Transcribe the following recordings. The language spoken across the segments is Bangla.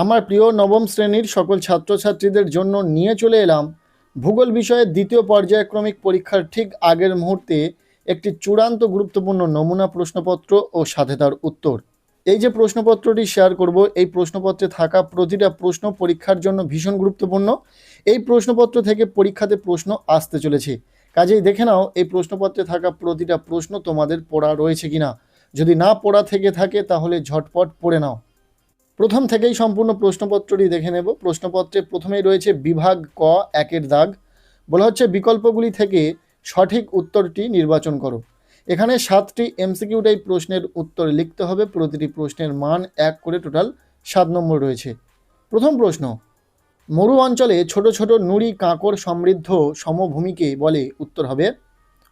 আমার প্রিয় নবম শ্রেণির সকল ছাত্রছাত্রীদের জন্য নিয়ে চলে এলাম ভূগোল বিষয়ের দ্বিতীয় পর্যায়ক্রমিক পরীক্ষার ঠিক আগের মুহূর্তে একটি চূড়ান্ত গুরুত্বপূর্ণ নমুনা প্রশ্নপত্র ও সাথে তার উত্তর। এই যে প্রশ্নপত্রটি শেয়ার করব, এই প্রশ্নপত্রে থাকা প্রতিটা প্রশ্ন পরীক্ষার জন্য ভীষণ গুরুত্বপূর্ণ। এই প্রশ্নপত্র থেকে পরীক্ষাতে প্রশ্ন আসতে চলেছে। কাজেই দেখে নাও, এই প্রশ্নপত্রে থাকা প্রতিটা প্রশ্ন তোমাদের পড়া রয়েছে কিনা। যদি না পড়া থেকে থাকে, তাহলে ঝটপট পড়ে নাও। প্রথম থেকেই সম্পূর্ণ প্রশ্নপত্রটি দেখে নেব। প্রশ্নপত্রে প্রথমেই রয়েছে বিভাগ ক, একের দাগ। বলা হচ্ছে বিকল্পগুলি থেকে সঠিক উত্তরটি নির্বাচন করো। এখানে সাতটি এমসিকিউ টাইপ প্রশ্নের উত্তর লিখতে হবে। প্রতিটি প্রশ্নের মান এক করে টোটাল সাত নম্বর রয়েছে। প্রথম প্রশ্ন, মরু অঞ্চলে ছোট ছোট নুড়ি কাঁকর সমৃদ্ধ সমভূমিকে বলে উত্তর হবে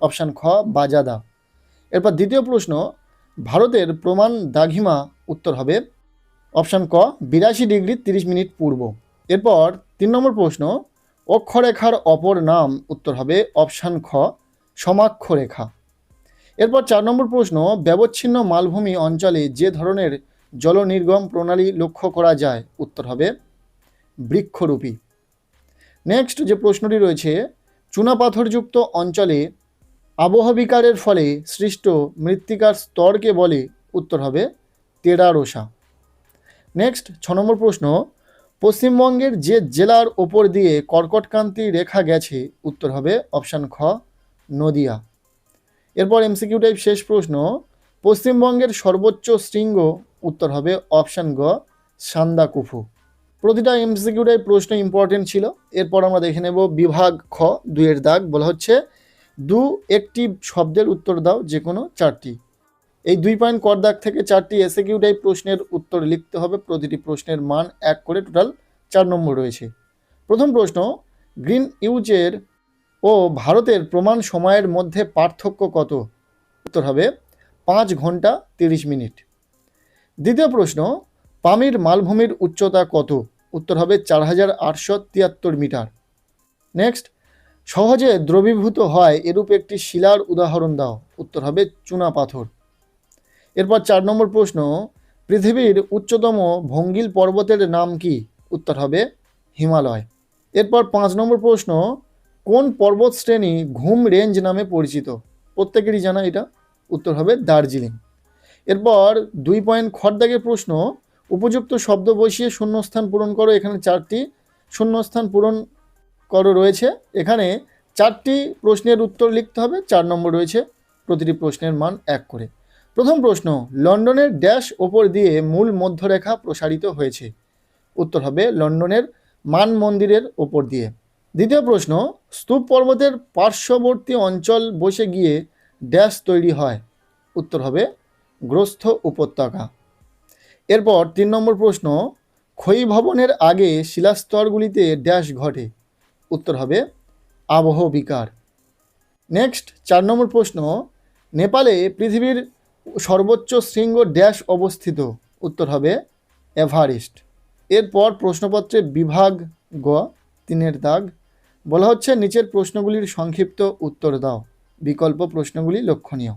অপশান খ, বাজাদা। এরপর দ্বিতীয় প্রশ্ন, ভারতের প্রমাণ দাঘিমা উত্তর হবে অপশান ক, বিরাশি ডিগ্রি তিরিশ মিনিট পূর্ব। এরপর তিন নম্বর প্রশ্ন, অক্ষরেখার অপর নাম উত্তর হবে অপশান খ, সমাক্ষরেখা। এরপর চার নম্বর প্রশ্ন, ব্যবচ্ছিন্ন মালভূমি অঞ্চলে যে ধরনের জলনির্গম প্রণালী লক্ষ্য করা যায়, উত্তর হবে বৃক্ষরূপী। নেক্সট যে প্রশ্নটি রয়েছে, চুনাপাথরযুক্ত অঞ্চলে আবহবিকারের ফলে সৃষ্ট মৃত্তিকার স্তরকে বলে, উত্তর হবে তেরারোসা নেক্সট ছ নম্বর প্রশ্ন, পশ্চিমবঙ্গের যে জেলার ওপর দিয়ে কর্কটকান্তি রেখা গেছে, উত্তর হবে অপশান খ, নদিয়া। এরপর এমসিকিউ টাইপ শেষ প্রশ্ন, পশ্চিমবঙ্গের সর্বোচ্চ শৃঙ্গ, উত্তর হবে অপশান গ, সান্দাকুফু। প্রতিটা এমসিকিউ টাইপ প্রশ্ন ইম্পর্টেন্ট ছিল। এরপর আমরা দেখে নেব বিভাগ খ, দুইয়ের দাগ। বলা হচ্ছে, দু একটি শব্দের উত্তর দাও, যে কোনো চারটি। এই দুই পয়েন্ট কর দাগ থেকে চারটি এসএকিউ টাইপ প্রশ্নের উত্তর লিখতে হবে। প্রতিটি প্রশ্নের মান এক করে টোটাল চার নম্বর রয়েছে। প্রথম প্রশ্ন, গ্রিন ইউজের ও ভারতের প্রমাণ সময়ের মধ্যে পার্থক্য কত? উত্তর হবে, পাঁচ ঘণ্টা তিরিশ মিনিট। দ্বিতীয় প্রশ্ন, পামির মালভূমির উচ্চতা কত? উত্তর হবে, চার হাজার আটশো তিয়াত্তর মিটার। নেক্সট, সহজে দ্রবীভূত হয় এরূপ একটি শিলার উদাহরণ দাও। উত্তর হবে, চুনা পাথর। এরপর চার নম্বর প্রশ্ন, পৃথিবীর উচ্চতম ভঙ্গিল পর্বতের নাম কি? উত্তর হবে হিমালয়। এরপর পাঁচ নম্বর প্রশ্ন, কোন পর্বত শ্রেণি ঘুম রেঞ্জ নামে পরিচিত? প্রত্যেকেরই জানা এটা। উত্তর হবে দার্জিলিং। এরপর দুই পয়েন্ট খড়দাগের প্রশ্ন, উপযুক্ত শব্দ বসিয়ে শূন্যস্থান পূরণ করো, এখানে চারটি শূন্যস্থান পূরণ করো রয়েছে। এখানে চারটি প্রশ্নের উত্তর লিখতে হবে, চার নম্বর রয়েছে, প্রতিটি প্রশ্নের মান এক করে। প্রথম প্রশ্ন, লন্ডনের ড্যাশ ওপর দিয়ে মূল মধ্যরেখা প্রসারিত হয়েছে। উত্তর হবে লন্ডনের মান মন্দিরের ওপর দিয়ে। দ্বিতীয় প্রশ্ন, স্তূপ পর্বতের পার্শ্ববর্তী অঞ্চল বসে গিয়ে ড্যাশ তৈরি হয়। উত্তর হবে গ্রস্থ উপত্যকা। এরপর তিন নম্বর প্রশ্ন ক্ষয়ী ভবনের আগে শিলাস্তরগুলিতে ড্যাশ ঘটে। উত্তর হবে আবহ বিকার। নেক্সট, চার নম্বর প্রশ্ন, নেপালে পৃথিবীর সর্বোচ্চ শৃঙ্গ ড্যাশ অবস্থিত, উত্তর হবে এভারেস্ট। এরপর প্রশ্নপত্রে বিভাগ গ, তিনের দাগ। বলা হচ্ছে নিচের প্রশ্নগুলির সংক্ষিপ্ত উত্তর দাও। বিকল্প প্রশ্নগুলি লক্ষণীয়।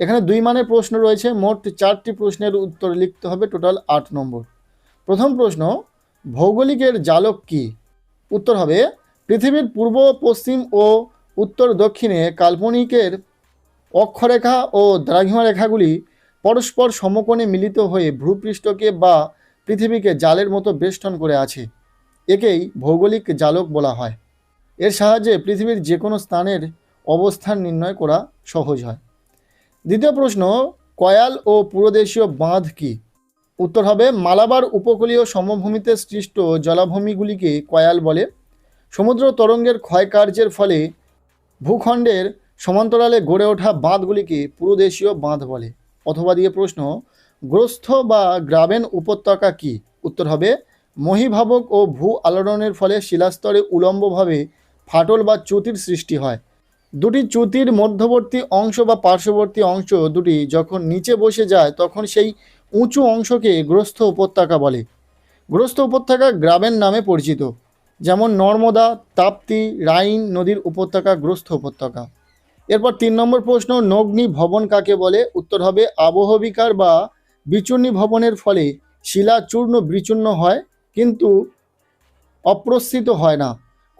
এখানে দুই মানের প্রশ্ন রয়েছে, মোট চারটি প্রশ্নের উত্তর লিখতে হবে, টোটাল আট নম্বর। প্রথম প্রশ্ন, ভৌগোলিকের জালক কি? উত্তর হবে, পৃথিবীর পূর্ব, পশ্চিম ও উত্তর দক্ষিণে কাল্পনিকের অক্ষরেখা ও দ্রাঘিমা রেখাগুলি পরস্পর সমকোণে মিলিত হয়ে ভূপৃষ্ঠকে বা পৃথিবীকে জালের মতো বেষ্টন করে আছে। একেই ভৌগোলিক জালক বলা হয়। এর সাহায্যে পৃথিবীর যে কোনো স্থানের অবস্থান নির্ণয় করা সহজ হয়। দ্বিতীয় প্রশ্ন, কয়াল ও পুরোদেশীয় বাঁধ কি? উত্তর হবে, মালাবার উপকূলীয় সমভূমিতে সৃষ্ট জলাভূমিগুলিকে কয়াল বলে। সমুদ্র তরঙ্গের ক্ষয়কার্যের ফলে ভূখণ্ডের সমান্তরালে গড়ে ওঠা বাঁধগুলিকে পুরোদেশীয় বাঁধ বলে। অথবা দিয়ে প্রশ্ন, গ্রস্থ বা গ্রাবেন উপত্যকা কি? উত্তর হবে, মহিভাবক ও ভূ আলোড়নের ফলে শিলাস্তরে উলম্বভাবে ফাটল বা চ্যুতির সৃষ্টি হয়। দুটি চ্যুতির মধ্যবর্তী অংশ বা পার্শ্ববর্তী অংশ দুটি যখন নিচে বসে যায়, তখন সেই উঁচু অংশকে গ্রস্থ উপত্যকা বলে। গ্রস্থ উপত্যকা গ্রামের নামে পরিচিত। যেমন নর্মদা, তাপ্তি, রাইন নদীর উপত্যকা গ্রস্থ উপত্যকা। এরপর তিন নম্বর প্রশ্ন, নগ্নি ভবন কাকে বলে? উত্তর হবে আবহবিকার বা বিচূর্ণী ভবনের ফলে শিলা চূর্ণ বিচূর্ণ হয়, কিন্তু অপ্রস্থিত হয় না।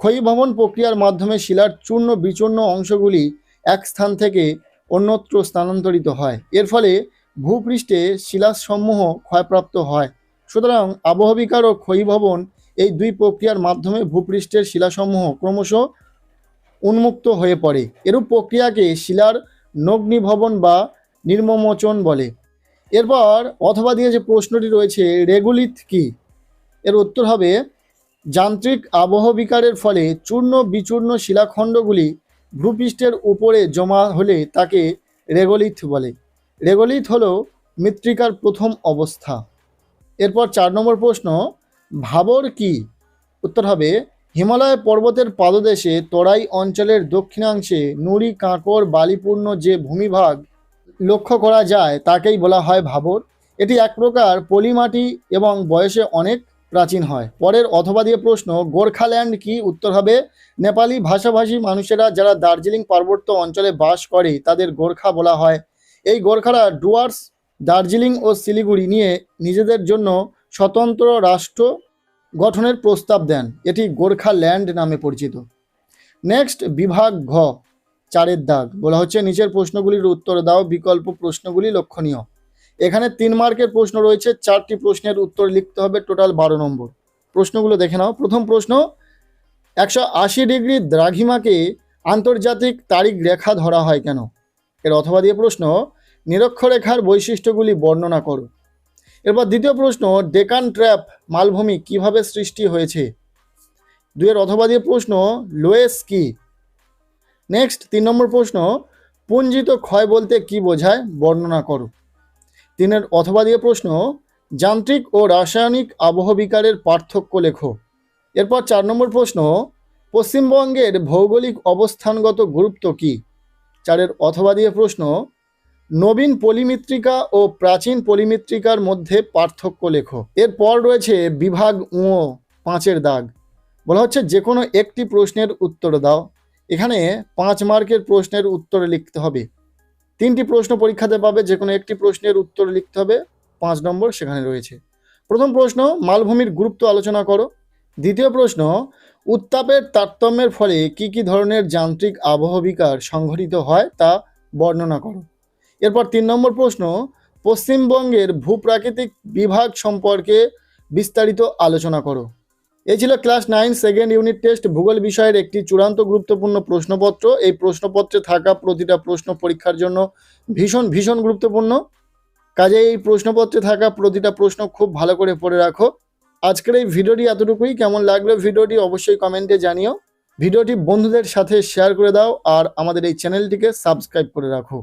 ক্ষয়ীভবন প্রক্রিয়ার মাধ্যমে শিলার চূর্ণ বিচূর্ণ অংশগুলি এক স্থান থেকে অন্যত্র স্থানান্তরিত হয়। এর ফলে ভূপৃষ্ঠে শিলাসমূহ ক্ষয়প্রাপ্ত হয়। সুতরাং আবহবিকার ও ক্ষয়ীভবন এই দুই প্রক্রিয়ার মাধ্যমে ভূপৃষ্ঠের শিলাসমূহ ক্রমশ উন্মুক্ত হয়ে পড়ে। এরূপ প্রক্রিয়াকে শিলার নগ্নিভবন বা নির্মমোচন বলে। এরপর অথবা দিয়ে যে প্রশ্নটি রয়েছে রেগুলিত কি? এর উত্তর হবে, যান্ত্রিক আবহবিকারের ফলে চূর্ণ বিচূর্ণ শিলাখণ্ডগুলি ভূপৃষ্ঠের উপরে জমা হলে তাকে রেগোলিথ বলে। রেগোলিথ হল মৃত্তিকার প্রথম অবস্থা। এরপর চার নম্বর প্রশ্ন, ভাবর কি? উত্তর হবে হিমালয় পর্বতের পাদদেশে তরাই অঞ্চলের দক্ষিণাংশে নুড়ি, কাঁকর, বালিপূর্ণ যে ভূমিভাগ লক্ষ্য করা যায়, তাকেই বলা হয় ভাবর। এটি এক প্রকার পলিমাটি এবং বয়সে অনেক প্রাচীন হয়। পরের অথবা দিয়ে প্রশ্ন, গোর্খাল্যান্ড কি উত্তর হবে? নেপালি ভাষাভাষী মানুষেরা যারা দার্জিলিং পার্বত্য অঞ্চলে বাস করে, তাদের গোর্খা বলা হয়। এই গোর্খারা ডুয়ার্স, দার্জিলিং ও শিলিগুড়ি নিয়ে নিজেদের জন্য স্বতন্ত্র রাষ্ট্র গঠনের প্রস্তাব দেন। এটি গোর্খা ল্যান্ড নামে পরিচিত। নেক্সট, বিভাগ ঘ, চারের দাগ। বলা হচ্ছে, নিচের প্রশ্নগুলির উত্তর দাও, বিকল্প প্রশ্নগুলি লক্ষণীয়। এখানে তিন মার্কের প্রশ্ন রয়েছে, চারটি প্রশ্নের উত্তর লিখতে হবে, টোটাল বারো নম্বর। প্রশ্নগুলো দেখে নাও। প্রথম প্রশ্ন, একশো আশি ডিগ্রি দ্রাঘিমাকে আন্তর্জাতিক তারিখ রেখা ধরা হয় কেন? এর অথবা দিয়ে প্রশ্ন, নিরক্ষরেখার বৈশিষ্ট্যগুলি বর্ণনা করো। এরপর দ্বিতীয় প্রশ্ন, ডেকান ট্র্যাপ মালভূমি কীভাবে সৃষ্টি হয়েছে? দুয়ের অথবা দিয়ে প্রশ্ন, লোয়েস কি? নেক্সট, তিন নম্বর প্রশ্ন, পুঞ্জিত ক্ষয় বলতে কি বোঝায়? বর্ণনা করো। তিনের অথবা দিয়ে প্রশ্ন, যান্ত্রিক ও রাসায়নিক আবহবিকারের পার্থক্য লেখো। এরপর চার নম্বর প্রশ্ন, পশ্চিমবঙ্গের ভৌগোলিক অবস্থানগত গুরুত্ব কি? চারের অথবা দিয়ে প্রশ্ন নবীন পলিমিত্রিকা ও প্রাচীন পলিমিত্রিকার মধ্যে পার্থক্য লেখো। এরপর রয়েছে বিভাগ ও পাঁচের দাগ। বলা হচ্ছে যে কোনো একটি প্রশ্নের উত্তর দাও। এখানে পাঁচ মার্কের প্রশ্নের উত্তর লিখতে হবে। তিনটি প্রশ্ন পরীক্ষাতে পাবে যে কোনো একটি প্রশ্নের উত্তর লিখতে হবে। পাঁচ নম্বর সেখানে রয়েছে। প্রথম প্রশ্ন, মালভূমির গুরুত্ব আলোচনা করো। দ্বিতীয় প্রশ্ন, উত্তাপের তারতম্যের ফলে কি কি ধরনের যান্ত্রিক আবহবিকার সংঘটিত হয় তা বর্ণনা করো। এরপর তিন নম্বর প্রশ্ন, পশ্চিমবঙ্গের ভূপ্রাকৃতিক বিভাগ সম্পর্কে বিস্তারিত আলোচনা করো। এই ছিল class nine, second unit test, ভূগোল বিষয়ের একটি চূড়ান্ত গুরুত্বপূর্ণ প্রশ্নপত্র। এই প্রশ্নপত্রে থাকা প্রতিটা প্রশ্ন পরীক্ষার জন্য ভীষণ ভীষণ গুরুত্বপূর্ণ। কাজে এই প্রশ্নপত্রে থাকা প্রতিটা প্রশ্ন খুব ভালো করে পড়ে রাখো। আজকের এই ভিডিওটি এতটুকুই। কেমন লাগল ভিডিওটি অবশ্যই কমেন্টে জানিও। ভিডিওটি বন্ধুদের সাথে শেয়ার করে দাও আর আমাদের এই চ্যানেলটিকে সাবস্ক্রাইব করে রাখো।